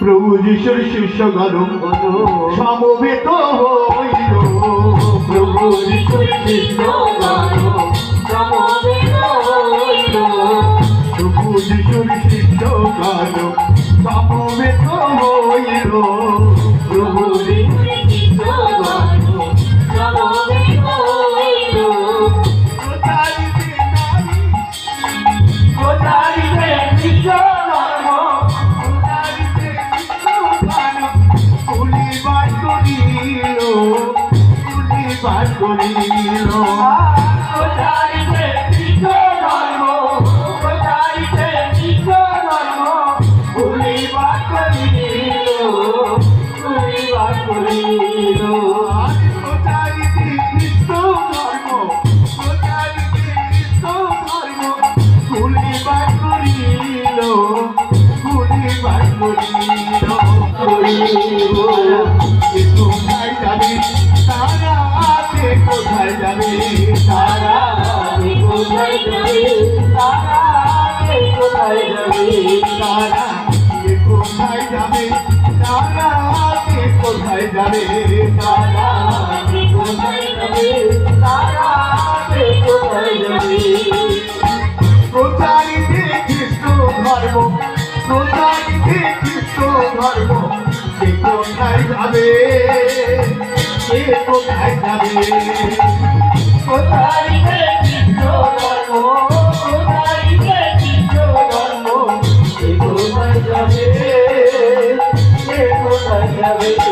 প্রভু যিশুর শিষ্য গণ সমবেত হইল। প্রভু যিশুর শিষ্য গণ সমবেত হইল। প্রভু যিশুর শিষ্য গণ সমবেত হইল। বিশ্ব ধর্ম কুলিবার করিল কুলিবার কোথায় যাবে? তারা কোথায় যাবে? তারা কোথায় যাবে তারা কে কোথায় যাবে কে কোথায় যাবে